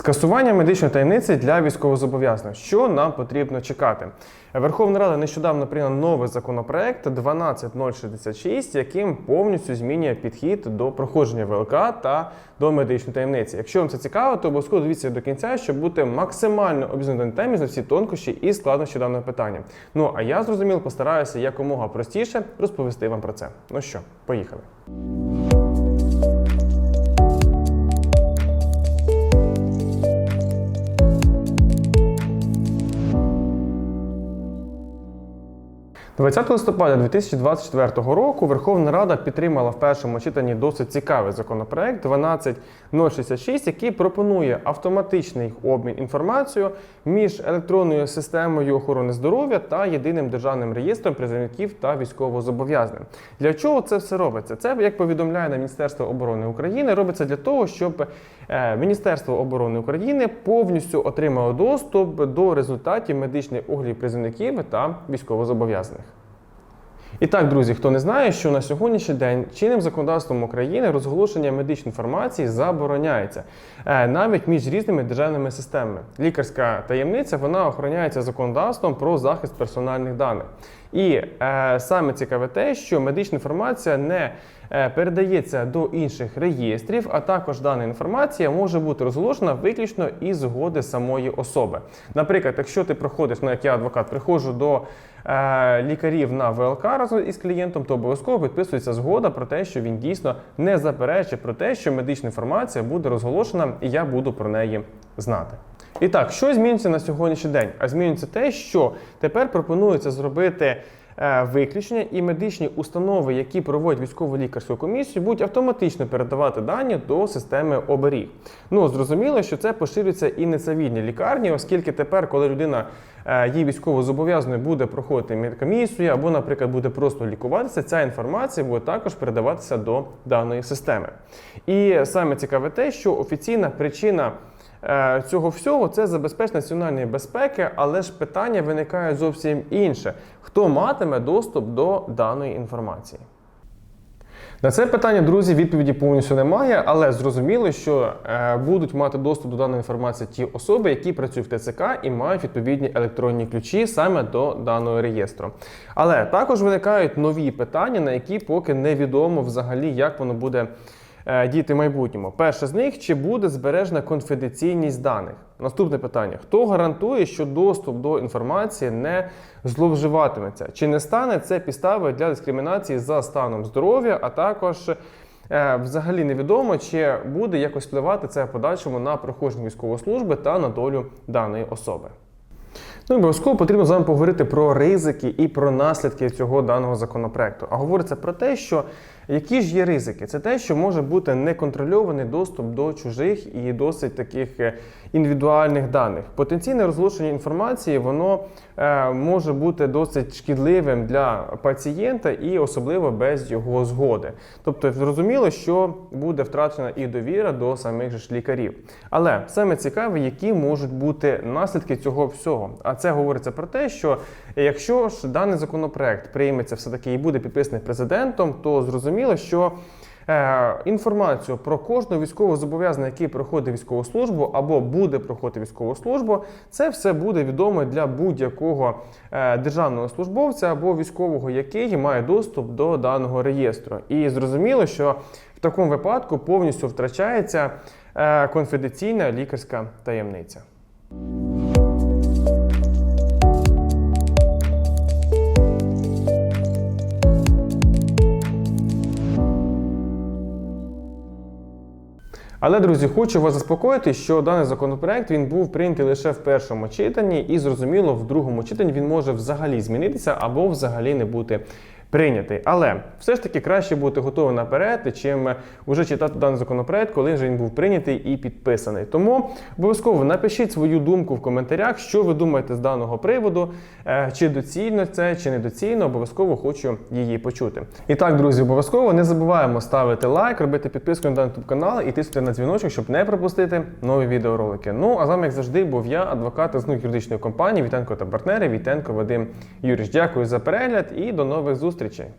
Скасування медичної таємниці для військовозобов'язаних. Що нам потрібно чекати? Верховна Рада нещодавно прийняла новий законопроект 12066, яким повністю змінює підхід до проходження ВЛК та до медичної таємниці. Якщо вам це цікаво, то обов'язково дивіться до кінця, щоб бути максимально обізнаним темі за всі тонкощі і складнощі даного питання. Ну а я зрозуміло постараюся якомога простіше розповісти вам про це. Ну що, поїхали. 20 листопада 2024 року Верховна Рада підтримала в першому читанні досить цікавий законопроект 12066, який пропонує автоматичний обмін інформацією між електронною системою охорони здоров'я та єдиним державним реєстром призовників та військовозобов'язаних. Для чого це все робиться? Це як повідомляє на Міністерство оборони України, робиться для того, щоб е, Міністерство оборони України повністю отримало доступ до результатів медичних оглядів призовників та військовозобов'язаних. І так, друзі, хто не знає, що на сьогоднішній день чинним законодавством України розголошення медичної інформації забороняється е, навіть між різними державними системами. Лікарська таємниця вона охороняється законодавством про захист персональних даних. І е, саме цікаве те, що медична інформація не е, передається до інших реєстрів, а також дана інформація може бути розголошена виключно із згоди самої особи. Наприклад, якщо ти проходиш, ну як я адвокат, приходжу до лікарів на ВЛК разом із клієнтом, то обов'язково підписується згода про те, що він дійсно не заперечить про те, що медична інформація буде розголошена, і я буду про неї знати. І так, що зміниться на сьогоднішній день? А змінюється те, що тепер пропонується зробити е, виключення, і медичні установи, які проводять військово лікарську комісію, будуть автоматично передавати дані до системи оберіг. Ну зрозуміло, що це поширюється і на цивільні лікарні, оскільки тепер, коли людина е, є військово зобов'язаною, буде проходити медкомісію або, наприклад, буде просто лікуватися, ця інформація буде також передаватися до даної системи. І саме цікаве те, що офіційна причина. Е, Цього всього це забезпечення національної безпеки, але ж питання виникає зовсім інше: хто матиме доступ до даної інформації? На це питання, друзі, відповіді повністю немає, але зрозуміло, що е, будуть мати доступ до даної інформації ті особи, які працюють в ТЦК і мають відповідні електронні ключі саме до даного реєстру. Але також виникають нові питання, на які поки невідомо взагалі, як воно буде е, діяти в майбутньому. Перше з них чи буде збережена конфіденційність даних. Наступне питання: хто гарантує, що доступ до інформації не зловживатиметься? Чи не стане це підставою для дискримінації за станом здоров'я, а також е, взагалі невідомо, чи буде якось впливати це в подальшому на проходження військової служби та на долю даної особи? Ну, і обов'язково потрібно з вами поговорити про ризики і про наслідки цього даного законопроекту. А говориться про те, що які ж є ризики? Це те, що може бути неконтрольований доступ до чужих і досить таких е, індивідуальних даних. Потенційне розголошення інформації воно е, може бути досить шкідливим для пацієнта і особливо без його згоди. Тобто, зрозуміло, що буде втрачена і довіра до самих ж лікарів. Але саме цікаве, які можуть бути наслідки цього всього. А це говориться про те, що якщо ж даний законопроект прийметься все таки і буде підписаний президентом, то зрозуміло, що е, інформацію про кожного військового зобов'язаного, який проходить військову службу або буде проходити військову службу, це все буде відомо для будь-якого е, державного службовця або військового, який має доступ до даного реєстру. І зрозуміло, що в такому випадку повністю втрачається е, конфіденційна лікарська таємниця. Але, друзі, хочу вас заспокоїти, що даний законопроект він був прийнятий лише в першому читанні, і зрозуміло, в другому читанні він може взагалі змінитися або взагалі не бути прийнятий. Але все ж таки краще бути готовим наперед, чим вже читати даний законопроект, коли вже він був прийнятий і підписаний. Тому обов'язково напишіть свою думку в коментарях, що ви думаєте з даного приводу, е, чи доцільно це, чи недоцільно. Обов'язково хочу її почути. І так, друзі, обов'язково не забуваємо ставити лайк, робити підписку на даний канал і тиснути на дзвіночок, щоб не пропустити нові відеоролики. Ну а з вами, як завжди, був я, адвокат з юридичної компанії Вітенко та партнери Вітенко Вадим Юрійович. Дякую за перегляд і до нових зустрічей.